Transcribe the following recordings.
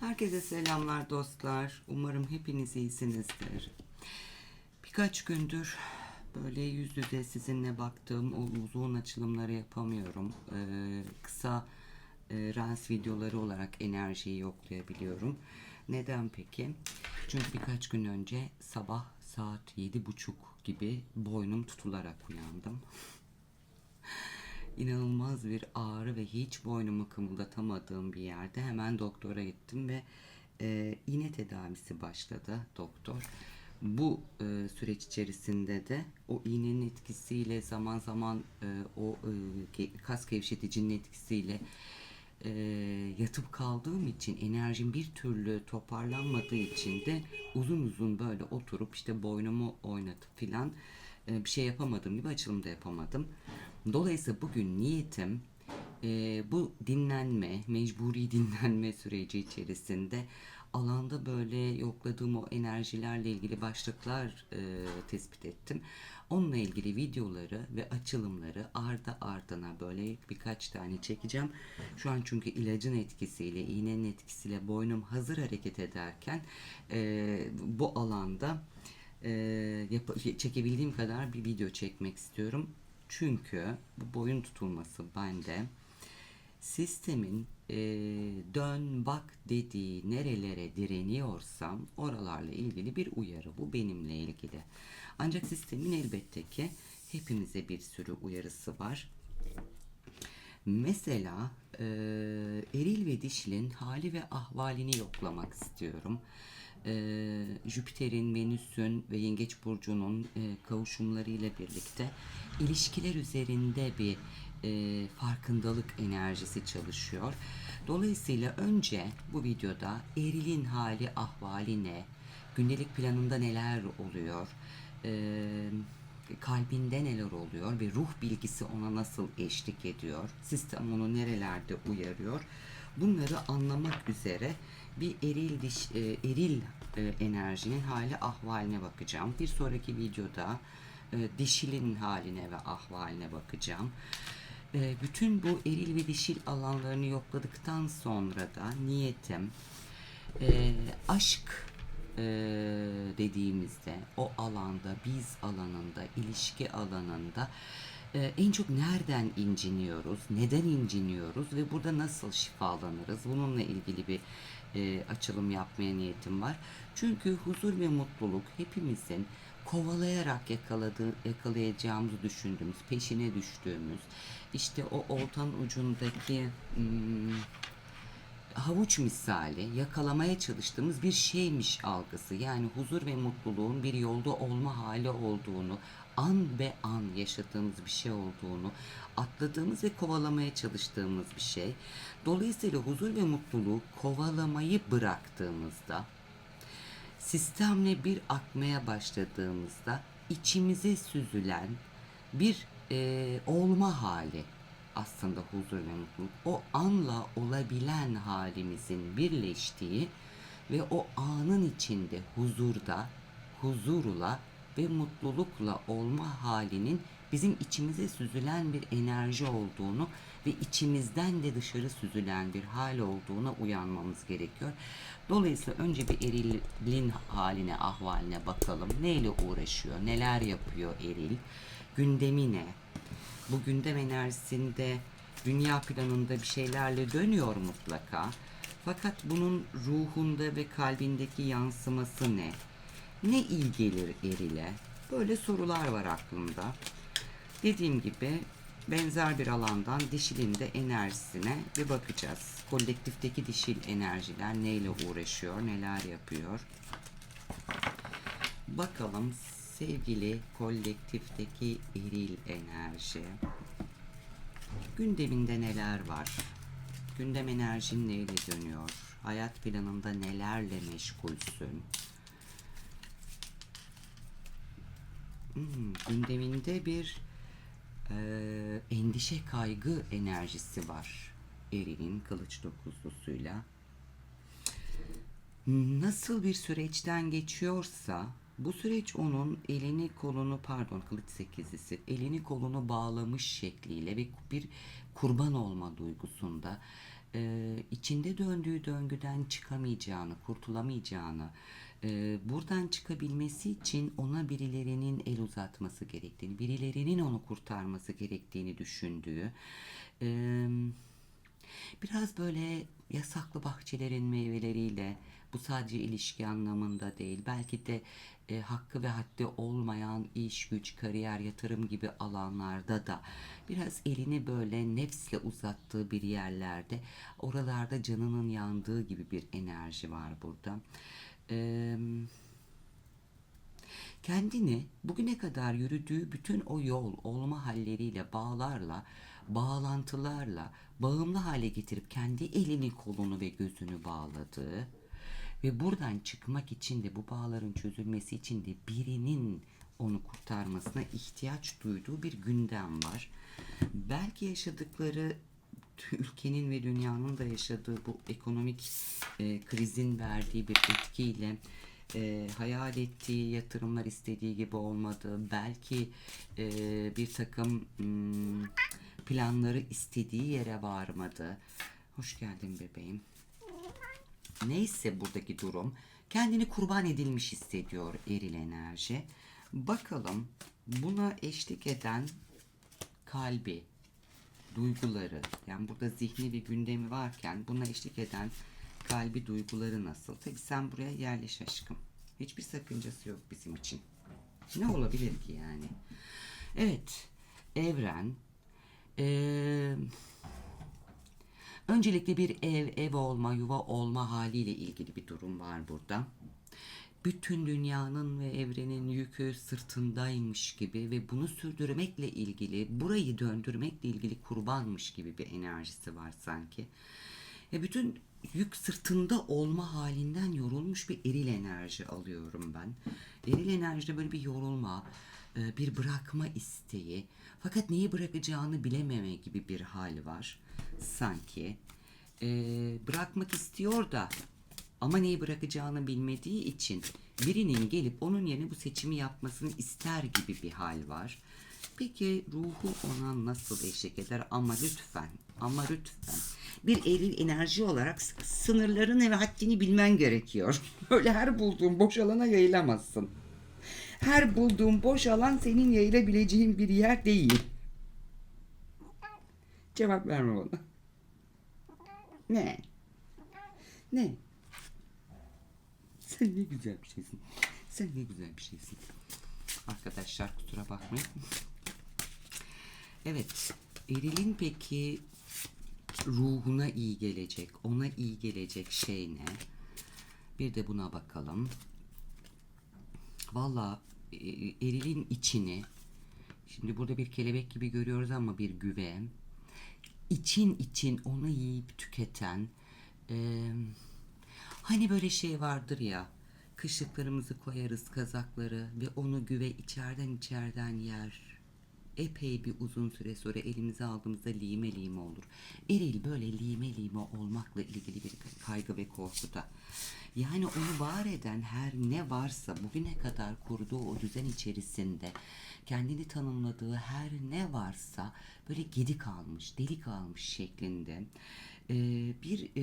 Herkese selamlar dostlar. Umarım hepiniz iyisinizdir. Birkaç gündür böyle yüz yüze sizinle baktığım o uzun açılımları yapamıyorum. Ee, kısa e, Reels videoları olarak enerjiyi yoklayabiliyorum. Neden peki? Çünkü birkaç gün önce sabah saat yedi buçuk gibi boynum tutularak uyandım. İnanılmaz bir ağrı ve hiç boynumu kımıldatamadığım bir yerde hemen doktora gittim ve e, iğne tedavisi başladı doktor. Bu e, süreç içerisinde de o iğnenin etkisiyle zaman zaman e, o e, kas gevşeticinin etkisiyle e, yatıp kaldığım için enerjim bir türlü toparlanmadığı için de uzun uzun böyle oturup işte boynumu oynatıp filan e, bir şey yapamadığım gibi açılım da yapamadım. Dolayısıyla bugün niyetim e, bu dinlenme, mecburi dinlenme süreci içerisinde alanda böyle yokladığım o enerjilerle ilgili başlıklar e, tespit ettim. Onunla ilgili videoları ve açılımları ardı ardına böyle birkaç tane çekeceğim. Şu an çünkü ilacın etkisiyle, iğnenin etkisiyle boynum hazır hareket ederken e, bu alanda e, çekebildiğim kadar bir video çekmek istiyorum. Çünkü bu boyun tutulması bende sistemin e, dön bak dediği nerelere direniyorsam oralarla ilgili bir uyarı. Bu benimle ilgili. Ancak sistemin elbette ki hepimize bir sürü uyarısı var. Mesela e, eril ve dişilin hali ve ahvalini yoklamak istiyorum. E, Jüpiter'in, Venüs'ün ve Yengeç Burcu'nun e, kavuşumlarıyla birlikte ilişkiler üzerinde bir e, farkındalık enerjisi çalışıyor. Dolayısıyla önce bu videoda erilin hali, ahvali ne, gündelik planında neler oluyor, e, kalbinde neler oluyor ve ruh bilgisi ona nasıl eşlik ediyor, sistem onu nerelerde uyarıyor, bunları anlamak üzere bir eril diş, e, eril e, enerjinin hali ahvaline bakacağım. Bir sonraki videoda e, dişilin haline ve ahvaline bakacağım. Bütün bu eril ve dişil alanlarını yokladıktan sonra da niyetim aşk e, dediğimizde o alanda, biz alanında, ilişki alanında e, en çok nereden inciniyoruz, neden inciniyoruz ve burada nasıl şifalanırız? Bununla ilgili bir e, açılım yapmaya niyetim var. Çünkü huzur ve mutluluk hepimizin kovalayarak yakaladığı, yakalayacağımızı düşündüğümüz, peşine düştüğümüz, işte o oltanın ucundaki hmm, havuç misali yakalamaya çalıştığımız bir şeymiş algısı. Yani huzur ve mutluluğun bir yolda olma hali olduğunu, an be an yaşadığımız bir şey olduğunu, atladığımız ve kovalamaya çalıştığımız bir şey. Dolayısıyla huzur ve mutluluğu kovalamayı bıraktığımızda, sistemle bir akmaya başladığımızda içimize süzülen bir e, olma hali aslında huzur ve mutluluk. O anla olabilen halimizin birleştiği ve o anın içinde huzurda, huzurla ve mutlulukla olma halinin bizim içimize süzülen bir enerji olduğunu ve içimizden de dışarı süzülen bir hal olduğuna uyanmamız gerekiyor. Dolayısıyla önce bir erilin haline, ahvaline bakalım. Neyle uğraşıyor, neler yapıyor eril, gündemi ne? Bu gündem enerjisinde dünya planında bir şeylerle dönüyor mutlaka. Fakat bunun ruhunda ve kalbindeki yansıması ne? Ne iyi gelir erile? Böyle sorular var aklımda. Dediğim gibi benzer bir alandan dişilin de enerjisine bir bakacağız. Kolektifteki dişil enerjiler neyle uğraşıyor, neler yapıyor? Bakalım sevgili kolektifteki eril enerji. Gündeminde neler var? Gündem enerjin neyle dönüyor? Hayat planında nelerle meşgulsün? Hmm, gündeminde bir eee, endişe kaygı enerjisi var. Eril'in kılıç dokuzlusuyla. Nasıl bir süreçten geçiyorsa bu süreç onun elini kolunu pardon kılıç sekizlisi elini kolunu bağlamış şekliyle ve bir kurban olma duygusunda e, içinde döndüğü döngüden çıkamayacağını, kurtulamayacağını, e, buradan çıkabilmesi için ona birilerinin el uzatması gerektiğini, birilerinin onu kurtarması gerektiğini düşündüğü, e, biraz böyle yasaklı bahçelerin meyveleriyle, bu sadece ilişki anlamında değil, belki de e, hakkı ve haddi olmayan iş, güç, kariyer, yatırım gibi alanlarda da biraz elini böyle nefsle uzattığı bir yerlerde, oralarda canının yandığı gibi bir enerji var burada. Eee kendini bugüne kadar yürüdüğü bütün o yol, olma halleriyle, bağlarla, bağlantılarla bağımlı hale getirip kendi elini, kolunu ve gözünü bağladığı ve buradan çıkmak için de bu bağların çözülmesi için de birinin onu kurtarmasına ihtiyaç duyduğu bir gündem var. Belki yaşadıkları ülkenin ve dünyanın da yaşadığı bu ekonomik e, krizin verdiği bir etkiyle e, hayal ettiği yatırımlar istediği gibi olmadı. Belki e, bir takım hmm, planları istediği yere varmadı. Hoş geldin bebeğim. Neyse buradaki durum kendini kurban edilmiş hissediyor eril enerji. Bakalım buna eşlik eden kalbi, duyguları yani burada zihni bir gündemi varken buna eşlik eden kalbi duyguları nasıl? Tabii sen buraya yerleş aşkım. Hiçbir sakıncası yok bizim için. Ne olabilir ki yani? Evet, evren. Öncelikle bir ev, ev olma, yuva olma haliyle ilgili bir durum var burada. Bütün dünyanın ve evrenin yükü sırtındaymış gibi ve bunu sürdürmekle ilgili, burayı döndürmekle ilgili kurbanmış gibi bir enerjisi var sanki. Ve bütün yük sırtında olma halinden yorulmuş bir eril enerji alıyorum ben. Eril enerjide böyle bir yorulma, bir bırakma isteği. Fakat neyi bırakacağını bilememe gibi bir hal var sanki. E, bırakmak istiyor da ama neyi bırakacağını bilmediği için birinin gelip onun yerine bu seçimi yapmasını ister gibi bir hal var. Peki ruhu ona nasıl eşlik eder? Ama lütfen, ama lütfen. Bir eril enerji olarak sınırlarını ve haddini bilmen gerekiyor. Öyle her bulduğun boş alana yayılamazsın. Her bulduğun boş alan senin yayılabileceğin bir yer değil. Cevap verme bana. Ne? Ne? Sen ne güzel bir şeysin. Sen ne güzel bir şeysin. Arkadaşlar kusura bakmayın. Evet. Eril'in peki ruhuna iyi gelecek, ona iyi gelecek şey ne? Bir de buna bakalım. Valla erilin içini şimdi burada bir kelebek gibi görüyoruz ama bir güve için için onu yiyip tüketen e, hani böyle şey vardır ya kışlıklarımızı koyarız kazakları ve onu güve içeriden içeriden yer epey bir uzun süre sonra elimize aldığımızda lime lime olur. Eril böyle lime lime olmakla ilgili bir kaygı ve korkuda. Yani onu var eden her ne varsa bugüne kadar kurduğu o düzen içerisinde kendini tanımladığı her ne varsa böyle gedi kalmış, deli kalmış şeklinde ee, bir e,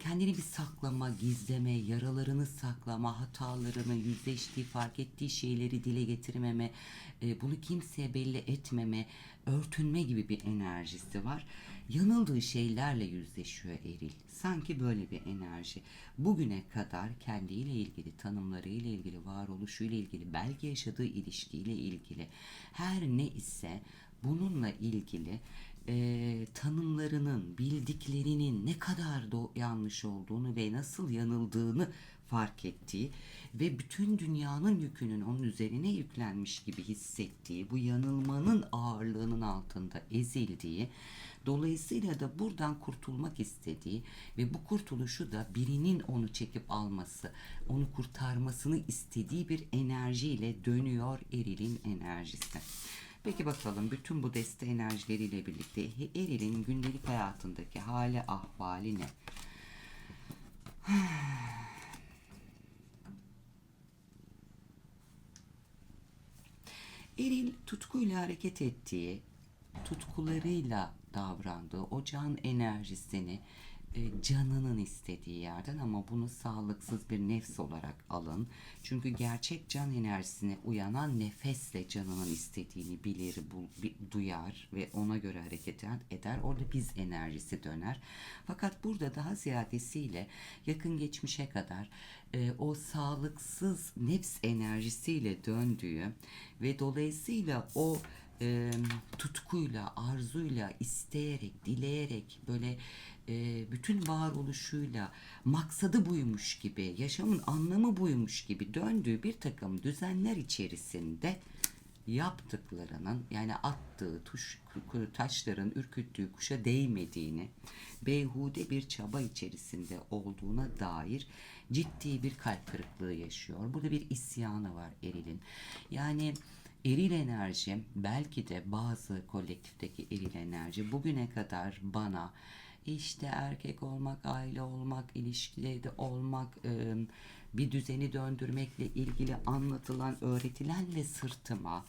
kendini bir saklama, gizleme, yaralarını saklama, hatalarını, yüzleştiği, fark ettiği şeyleri dile getirmeme, e, bunu kimseye belli etmeme, örtünme gibi bir enerjisi var. Yanıldığı şeylerle yüzleşiyor Eril. Sanki böyle bir enerji. Bugüne kadar kendiyle ilgili, tanımlarıyla ilgili, varoluşuyla ilgili, belki yaşadığı ilişkiyle ilgili her ne ise bununla ilgili e, tanımlarının, bildiklerinin ne kadar do- yanlış olduğunu ve nasıl yanıldığını fark ettiği ve bütün dünyanın yükünün onun üzerine yüklenmiş gibi hissettiği, bu yanılmanın ağırlığının altında ezildiği, dolayısıyla da buradan kurtulmak istediği ve bu kurtuluşu da birinin onu çekip alması, onu kurtarmasını istediği bir enerjiyle dönüyor erilin enerjisi. Peki bakalım bütün bu deste enerjileriyle birlikte Eril'in gündelik hayatındaki hali ahvali ne? Eril tutkuyla hareket ettiği, tutkularıyla davrandığı o can enerjisini e, canının istediği yerden ama bunu sağlıksız bir nefs olarak alın. Çünkü gerçek can enerjisine uyanan nefesle canının istediğini bilir, bu, duyar ve ona göre hareket eder. Orada biz enerjisi döner. Fakat burada daha ziyadesiyle yakın geçmişe kadar e, o sağlıksız nefs enerjisiyle döndüğü ve dolayısıyla o e, tutkuyla, arzuyla, isteyerek, dileyerek böyle e, bütün varoluşuyla maksadı buymuş gibi, yaşamın anlamı buymuş gibi döndüğü bir takım düzenler içerisinde yaptıklarının yani attığı tuş, taşların ürküttüğü kuşa değmediğini, beyhude bir çaba içerisinde olduğuna dair ciddi bir kalp kırıklığı yaşıyor. Burada bir isyanı var erilin. Yani eril enerji belki de bazı kolektifteki eril enerji bugüne kadar bana işte erkek olmak, aile olmak, ilişkide olmak, e, bir düzeni döndürmekle ilgili anlatılan, öğretilen ve sırtıma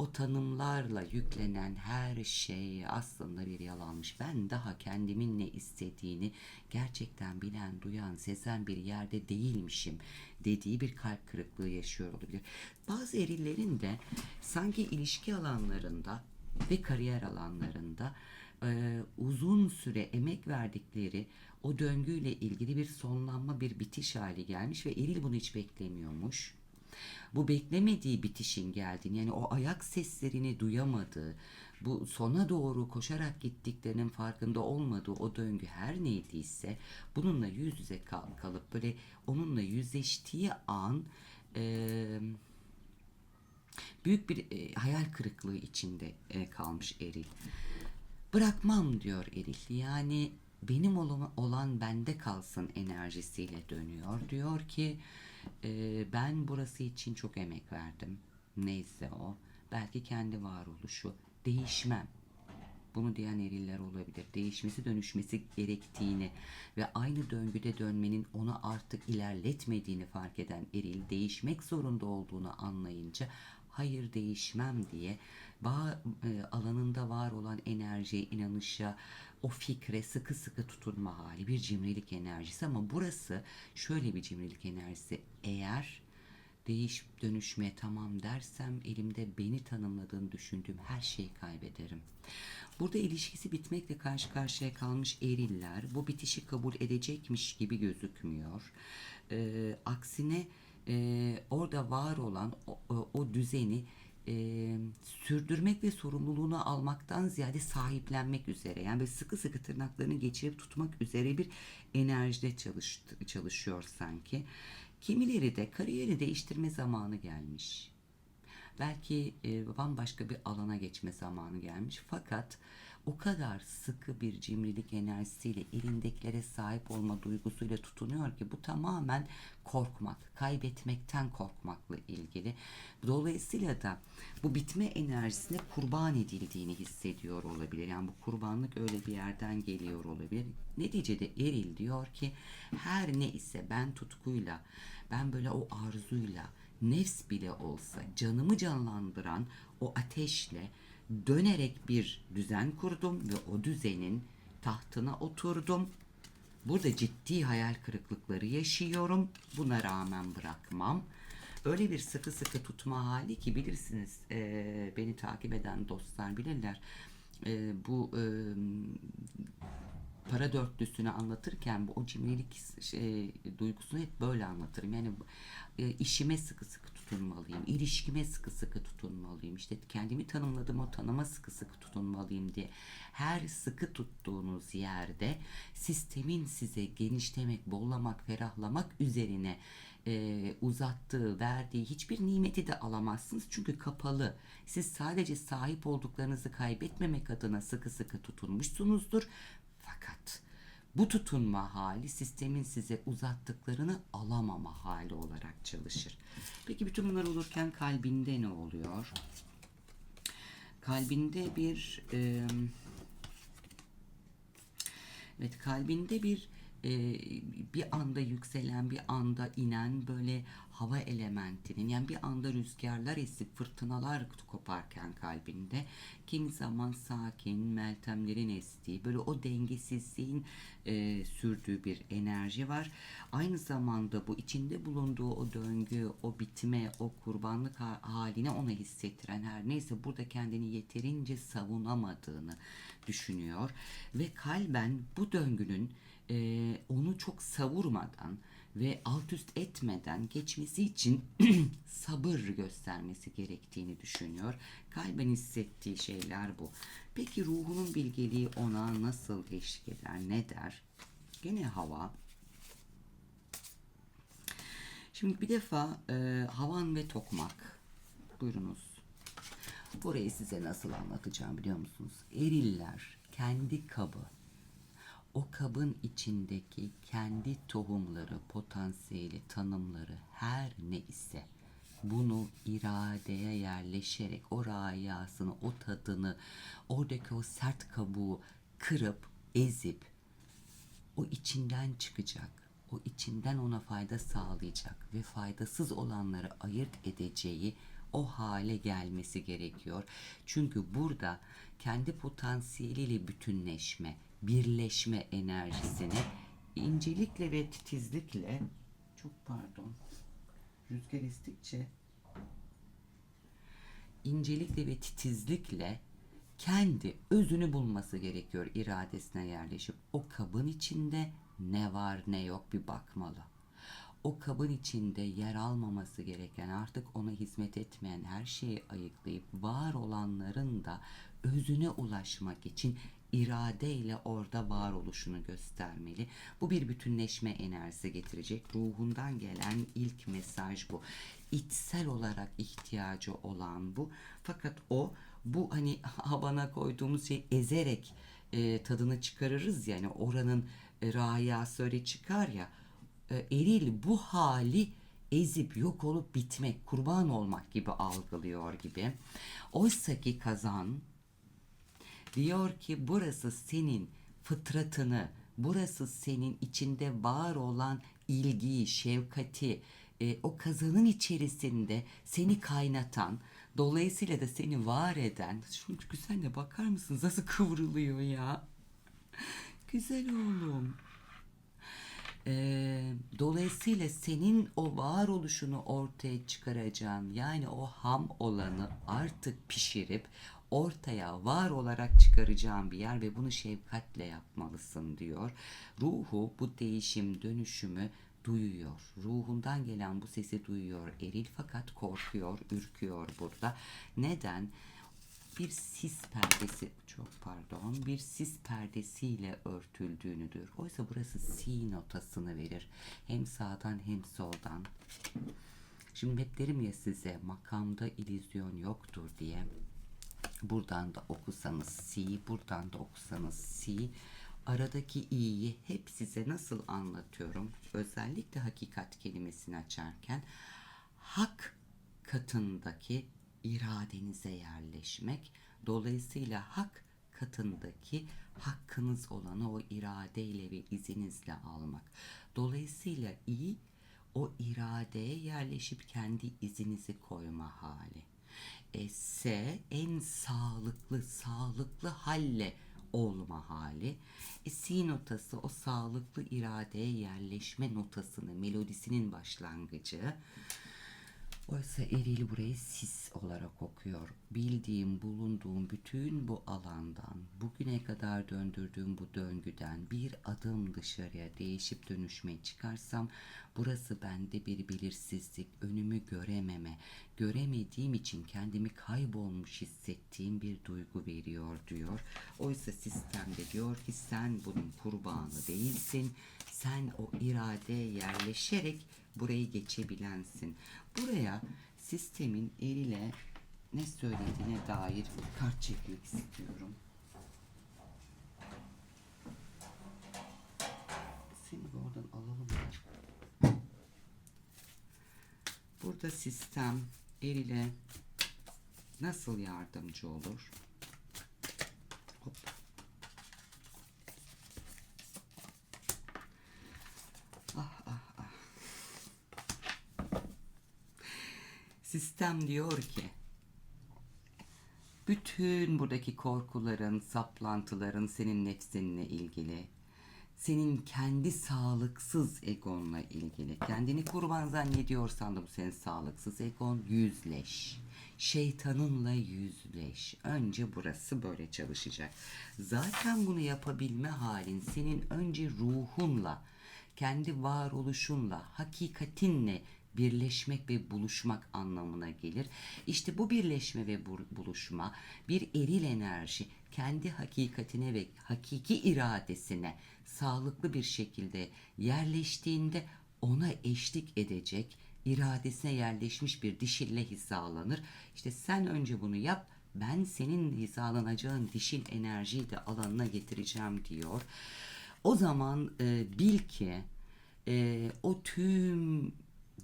o tanımlarla yüklenen her şey aslında bir yalanmış. Ben daha kendimin ne istediğini gerçekten bilen, duyan, sezen bir yerde değilmişim dediği bir kalp kırıklığı yaşıyor olabilir. Bazı erillerin de sanki ilişki alanlarında ve kariyer alanlarında e, uzun süre emek verdikleri o döngüyle ilgili bir sonlanma, bir bitiş hali gelmiş ve eril bunu hiç beklemiyormuş bu beklemediği bitişin geldiğini yani o ayak seslerini duyamadığı bu sona doğru koşarak gittiklerinin farkında olmadığı o döngü her neydiyse bununla yüz yüze kal- kalıp böyle onunla yüzleştiği an e, büyük bir e, hayal kırıklığı içinde e, kalmış Eril. Bırakmam diyor Eril. Yani benim olan bende kalsın enerjisiyle dönüyor. Diyor ki e, ben burası için çok emek verdim. Neyse o. Belki kendi varoluşu. Değişmem. Bunu diyen eriller olabilir. Değişmesi dönüşmesi gerektiğini ve aynı döngüde dönmenin onu artık ilerletmediğini fark eden eril değişmek zorunda olduğunu anlayınca hayır değişmem diye bağ, e, alanında var olan enerjiye, inanışa, o fikre sıkı sıkı tutunma hali bir cimrilik enerjisi ama burası şöyle bir cimrilik enerjisi. Eğer değiş dönüşmeye tamam dersem elimde beni tanımladığını düşündüğüm her şeyi kaybederim. Burada ilişkisi bitmekle karşı karşıya kalmış eriller bu bitişi kabul edecekmiş gibi gözükmüyor. Ee, aksine e, orada var olan o, o, o düzeni e, sürdürmek ve sorumluluğunu almaktan ziyade sahiplenmek üzere yani böyle sıkı sıkı tırnaklarını geçirip tutmak üzere bir enerjide çalıştı, çalışıyor sanki. Kimileri de kariyeri değiştirme zamanı gelmiş. Belki e, bambaşka bir alana geçme zamanı gelmiş. Fakat o kadar sıkı bir cimrilik enerjisiyle elindekilere sahip olma duygusuyla tutunuyor ki bu tamamen korkmak, kaybetmekten korkmakla ilgili. Dolayısıyla da bu bitme enerjisine kurban edildiğini hissediyor olabilir. Yani bu kurbanlık öyle bir yerden geliyor olabilir. Neticede Eril diyor ki her ne ise ben tutkuyla, ben böyle o arzuyla, nefs bile olsa canımı canlandıran o ateşle dönerek bir düzen kurdum ve o düzenin tahtına oturdum. Burada ciddi hayal kırıklıkları yaşıyorum. Buna rağmen bırakmam. Öyle bir sıkı sıkı tutma hali ki bilirsiniz eee, beni takip eden dostlar bilirler. Eee, bu eee, para dörtlüsünü anlatırken bu o cimrilik şey, duygusunu hep böyle anlatırım. Yani e, işime sıkı sıkı tutunmalıyım, ilişkime sıkı sıkı tutunmalıyım, işte kendimi tanımladığım o tanıma sıkı sıkı tutunmalıyım diye. Her sıkı tuttuğunuz yerde sistemin size genişlemek, bollamak, ferahlamak üzerine e, uzattığı, verdiği hiçbir nimeti de alamazsınız. Çünkü kapalı. Siz sadece sahip olduklarınızı kaybetmemek adına sıkı sıkı tutunmuşsunuzdur. Fakat bu tutunma hali sistemin size uzattıklarını alamama hali olarak çalışır. Peki bütün bunlar olurken kalbinde ne oluyor? Kalbinde bir e, evet kalbinde bir e, bir anda yükselen bir anda inen böyle hava elementinin yani bir anda rüzgarlar esip fırtınalar koparken kalbinde kimi zaman sakin meltemlerin estiği böyle o dengesizliğin e, sürdüğü bir enerji var. Aynı zamanda bu içinde bulunduğu o döngü, o bitme, o kurbanlık ha- haline ona hissettiren her neyse burada kendini yeterince savunamadığını düşünüyor ve kalben bu döngünün e, onu çok savurmadan ve alt üst etmeden geçmesi için sabır göstermesi gerektiğini düşünüyor. Kalben hissettiği şeyler bu. Peki ruhunun bilgeliği ona nasıl eşlik eder, ne der? Gene hava. Şimdi bir defa e, havan ve tokmak. Buyurunuz. Burayı size nasıl anlatacağım biliyor musunuz? Eriller kendi kabı, o kabın içindeki kendi tohumları, potansiyeli, tanımları her ne ise bunu iradeye yerleşerek o rayasını, o tadını, oradaki o sert kabuğu kırıp, ezip o içinden çıkacak. O içinden ona fayda sağlayacak ve faydasız olanları ayırt edeceği o hale gelmesi gerekiyor. Çünkü burada kendi potansiyeliyle bütünleşme, birleşme enerjisini incelikle ve titizlikle çok pardon rüzgar estikçe incelikle ve titizlikle kendi özünü bulması gerekiyor iradesine yerleşip o kabın içinde ne var ne yok bir bakmalı. O kabın içinde yer almaması gereken artık ona hizmet etmeyen her şeyi ayıklayıp var olanların da özüne ulaşmak için iradeyle orada varoluşunu göstermeli. Bu bir bütünleşme enerjisi getirecek. Ruhundan gelen ilk mesaj bu. İçsel olarak ihtiyacı olan bu. Fakat o bu hani habana koyduğumuz şey ezerek e, tadını çıkarırız yani oranın e, rayası öyle çıkar ya e, eril bu hali ezip yok olup bitmek, kurban olmak gibi algılıyor gibi. Oysa ki kazan diyor ki burası senin fıtratını, burası senin içinde var olan ilgiyi, şefkati, e, o kazanın içerisinde seni kaynatan, dolayısıyla da seni var eden, şunu güzel bakar mısınız nasıl kıvrılıyor ya? Güzel oğlum. Ee, dolayısıyla senin o varoluşunu ortaya çıkaracağın yani o ham olanı artık pişirip ortaya var olarak çıkaracağın bir yer ve bunu şefkatle yapmalısın diyor. Ruhu bu değişim dönüşümü duyuyor. Ruhundan gelen bu sesi duyuyor eril fakat korkuyor, ürküyor burada. Neden? bir sis perdesi çok pardon bir sis perdesiyle örtüldüğünüdür. Oysa burası si notasını verir. Hem sağdan hem soldan. Şimdi hep derim ya size makamda illüzyon yoktur diye. Buradan da okusanız si, buradan da okusanız si. Aradaki i'yi hep size nasıl anlatıyorum? Özellikle hakikat kelimesini açarken hak katındaki iradenize yerleşmek. Dolayısıyla hak katındaki hakkınız olanı o iradeyle ve izinizle almak. Dolayısıyla iyi o iradeye yerleşip kendi izinizi koyma hali. E, S en sağlıklı, sağlıklı halle olma hali. E, si notası o sağlıklı iradeye yerleşme notasını, melodisinin başlangıcı. Oysa eril burayı sis olarak okuyor. Bildiğim, bulunduğum bütün bu alandan, bugüne kadar döndürdüğüm bu döngüden bir adım dışarıya değişip dönüşmeye çıkarsam, burası bende bir belirsizlik, önümü görememe, göremediğim için kendimi kaybolmuş hissettiğim bir duygu veriyor diyor. Oysa sistemde diyor ki sen bunun kurbanı değilsin. Sen o iradeye yerleşerek burayı geçebilensin. Buraya sistemin erile ne söylediğine dair kart çekmek istiyorum. Seni bir oradan alalım da. Burada sistem erile nasıl yardımcı olur? Hop. Ah ah ah. Sistem diyor ki bütün buradaki korkuların, saplantıların senin nefsinle ilgili senin kendi sağlıksız egonla ilgili. Kendini kurban zannediyorsan da bu senin sağlıksız egon. Yüzleş. Şeytanınla yüzleş. Önce burası böyle çalışacak. Zaten bunu yapabilme halin senin önce ruhunla, kendi varoluşunla, hakikatinle birleşmek ve buluşmak anlamına gelir. İşte bu birleşme ve bu- buluşma bir eril enerji kendi hakikatine ve hakiki iradesine sağlıklı bir şekilde yerleştiğinde ona eşlik edecek iradesine yerleşmiş bir dişille hizalanır. İşte sen önce bunu yap ben senin hizalanacağın dişil enerjiyi de alanına getireceğim diyor. O zaman e, bil ki e, o tüm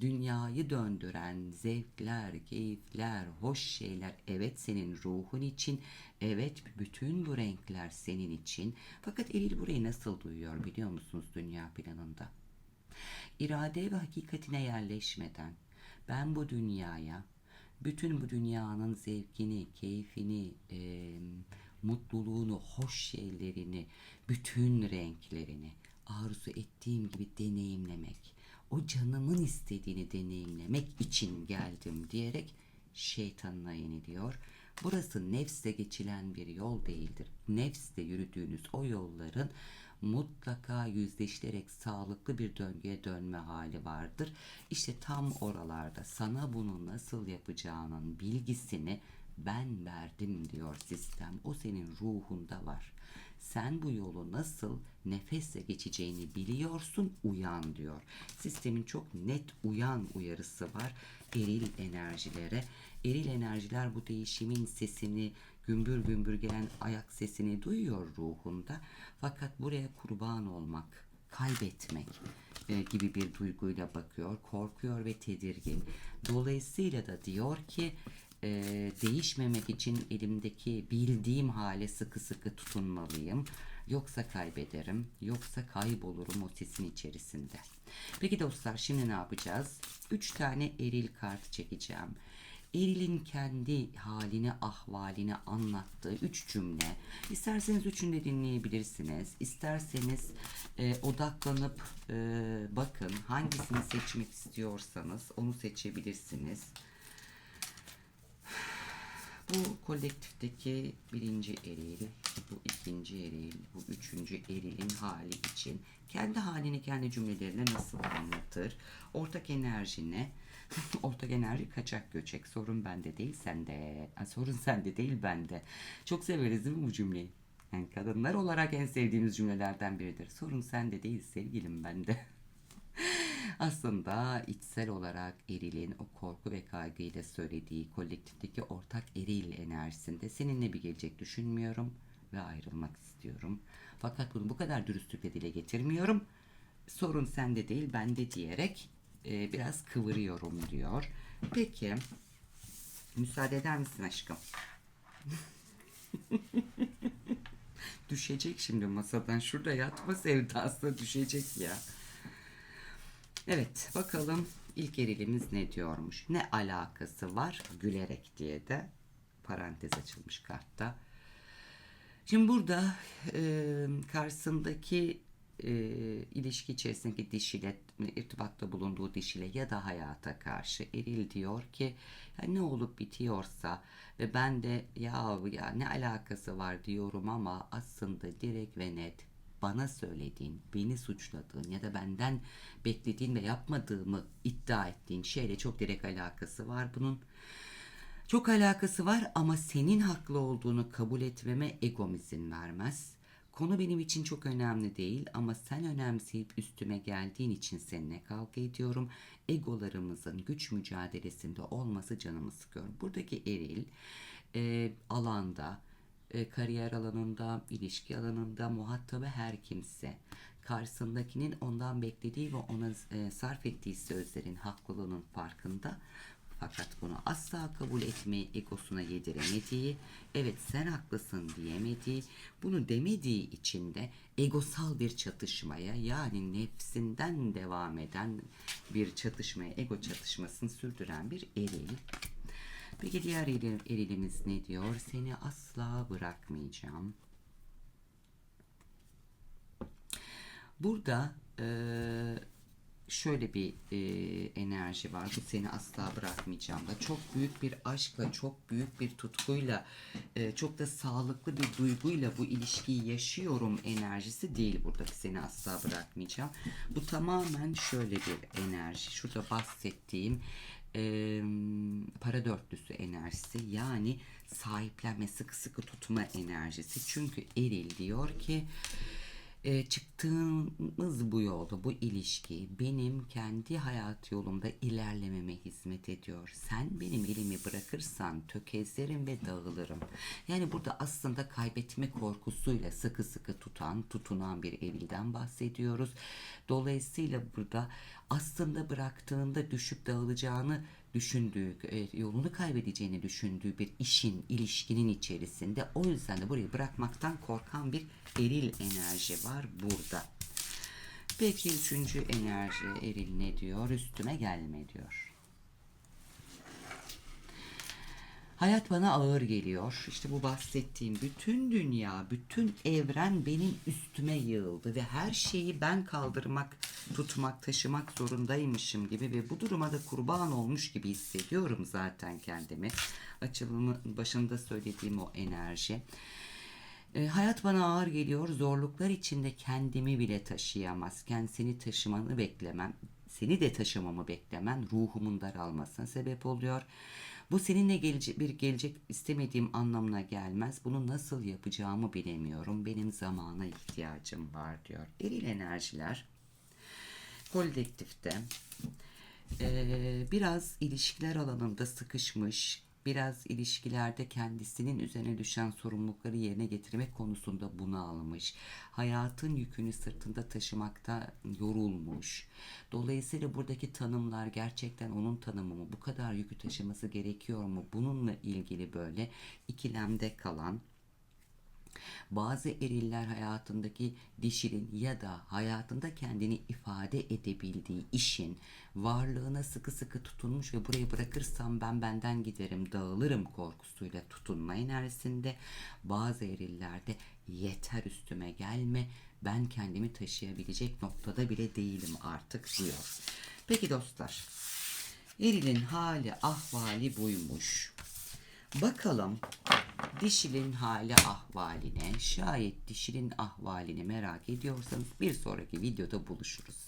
dünyayı döndüren zevkler, keyifler, hoş şeyler evet senin ruhun için, evet bütün bu renkler senin için. Fakat eril burayı nasıl duyuyor biliyor musunuz dünya planında? İrade ve hakikatine yerleşmeden ben bu dünyaya bütün bu dünyanın zevkini, keyfini, e, mutluluğunu, hoş şeylerini, bütün renklerini arzu ettiğim gibi deneyimlemek, o canımın istediğini deneyimlemek için geldim diyerek şeytanına yeniliyor. Burası nefsle geçilen bir yol değildir. Nefsle yürüdüğünüz o yolların mutlaka yüzleştirerek sağlıklı bir döngüye dönme hali vardır. İşte tam oralarda sana bunu nasıl yapacağının bilgisini ben verdim diyor sistem. O senin ruhunda var. Sen bu yolu nasıl nefesle geçeceğini biliyorsun, uyan diyor. Sistemin çok net uyan uyarısı var eril enerjilere. Eril enerjiler bu değişimin sesini, gümbür gümbür gelen ayak sesini duyuyor ruhunda. Fakat buraya kurban olmak, kaybetmek e, gibi bir duyguyla bakıyor, korkuyor ve tedirgin. Dolayısıyla da diyor ki e, değişmemek için elimdeki bildiğim hale sıkı sıkı tutunmalıyım. Yoksa kaybederim, yoksa kaybolurum o sesin içerisinde. Peki dostlar şimdi ne yapacağız? Üç tane eril kart çekeceğim. Eril'in kendi halini, ahvalini anlattığı üç cümle. İsterseniz üçünü de dinleyebilirsiniz. İsterseniz e, odaklanıp e, bakın hangisini seçmek istiyorsanız onu seçebilirsiniz. Bu kolektifteki birinci eril, bu ikinci eril, bu üçüncü erilin hali için kendi halini kendi cümlelerine nasıl anlatır? Ortak enerji ne? Ortak enerji kaçak göçek. Sorun bende değil sende. Sorun sende değil bende. Çok severiz değil mi bu cümleyi? Yani kadınlar olarak en sevdiğimiz cümlelerden biridir. Sorun sende değil sevgilim bende. Aslında içsel olarak erilin o korku ve kaygıyla söylediği kolektifteki ortak eril enerjisinde seninle bir gelecek düşünmüyorum ve ayrılmak istiyorum. Fakat bunu bu kadar dürüstlükle dile getirmiyorum. Sorun sende değil bende diyerek e, biraz kıvırıyorum diyor. Peki müsaade eder misin aşkım? düşecek şimdi masadan. Şurada yatma sevdası düşecek ya. Evet bakalım ilk erilimiz ne diyormuş. Ne alakası var gülerek diye de parantez açılmış kartta. Şimdi burada e, karşısındaki e, ilişki içerisindeki dişile, irtibatta bulunduğu dişile ya da hayata karşı eril diyor ki ya ne olup bitiyorsa ve ben de ya ya ne alakası var diyorum ama aslında direkt ve net bana söylediğin, beni suçladığın ya da benden beklediğin ve yapmadığımı iddia ettiğin şeyle çok direkt alakası var bunun. Çok alakası var ama senin haklı olduğunu kabul etmeme egom izin vermez. Konu benim için çok önemli değil ama sen önemseyip üstüme geldiğin için seninle kavga ediyorum. Egolarımızın güç mücadelesinde olması canımı sıkıyor. Buradaki eril e, alanda, e, kariyer alanında, ilişki alanında muhatabı her kimse karşısındakinin ondan beklediği ve ona e, sarf ettiği sözlerin haklılığının farkında. Fakat bunu asla kabul etmeyi egosuna yediremediği, evet sen haklısın diyemediği, bunu demediği için de egosal bir çatışmaya yani nefsinden devam eden bir çatışmaya, ego çatışmasını sürdüren bir eril. Peki diğer eril, erilimiz ne diyor? Seni asla bırakmayacağım. Burada eee, şöyle bir eee, enerji var. Bu seni asla bırakmayacağım da. Çok büyük bir aşkla, çok büyük bir tutkuyla, eee, çok da sağlıklı bir duyguyla bu ilişkiyi yaşıyorum enerjisi değil buradaki seni asla bırakmayacağım. Bu tamamen şöyle bir enerji. Şurada bahsettiğim eee, para dörtlüsü enerjisi yani sahiplenme, sıkı sıkı tutma enerjisi. Çünkü eril diyor ki e, çıktığımız bu yolda, bu ilişki benim kendi hayat yolumda ilerlememe hizmet ediyor. Sen benim elimi bırakırsan tökezlerim ve dağılırım. Yani burada aslında kaybetme korkusuyla sıkı sıkı tutan, tutunan bir evilden bahsediyoruz. Dolayısıyla burada aslında bıraktığında düşüp dağılacağını düşündüğü, e, yolunu kaybedeceğini düşündüğü bir işin, ilişkinin içerisinde. O yüzden de burayı bırakmaktan korkan bir eril enerji var burada. Peki üçüncü enerji eril ne diyor? Üstüme gelme diyor. Hayat bana ağır geliyor. İşte bu bahsettiğim bütün dünya, bütün evren benim üstüme yığıldı ve her şeyi ben kaldırmak, tutmak, taşımak zorundaymışım gibi ve bu duruma da kurban olmuş gibi hissediyorum zaten kendimi. Açılımın başında söylediğim o enerji. E, hayat bana ağır geliyor. Zorluklar içinde kendimi bile taşıyamazken seni taşımanı beklemem, seni de taşımamı beklemen ruhumun daralmasına sebep oluyor. Bu seninle gelecek bir gelecek istemediğim anlamına gelmez. Bunu nasıl yapacağımı bilemiyorum. Benim zamana ihtiyacım var diyor. Eril enerjiler kolektifte eee, biraz ilişkiler alanında sıkışmış, biraz ilişkilerde kendisinin üzerine düşen sorumlulukları yerine getirmek konusunda bunalmış, hayatın yükünü sırtında taşımakta yorulmuş. Dolayısıyla buradaki tanımlar gerçekten onun tanımı mı? Bu kadar yükü taşıması gerekiyor mu? Bununla ilgili böyle ikilemde kalan bazı eriller hayatındaki dişilin ya da hayatında kendini ifade edebildiği işin varlığına sıkı sıkı tutunmuş ve burayı bırakırsam ben benden giderim, dağılırım korkusuyla tutunma enerjisinde. Bazı erillerde yeter üstüme gelme, ben kendimi taşıyabilecek noktada bile değilim artık diyor. Peki dostlar, erilin hali ahvali buymuş. Bakalım dişilin hali ahvaline, şayet dişilin ahvalini merak ediyorsanız bir sonraki videoda buluşuruz.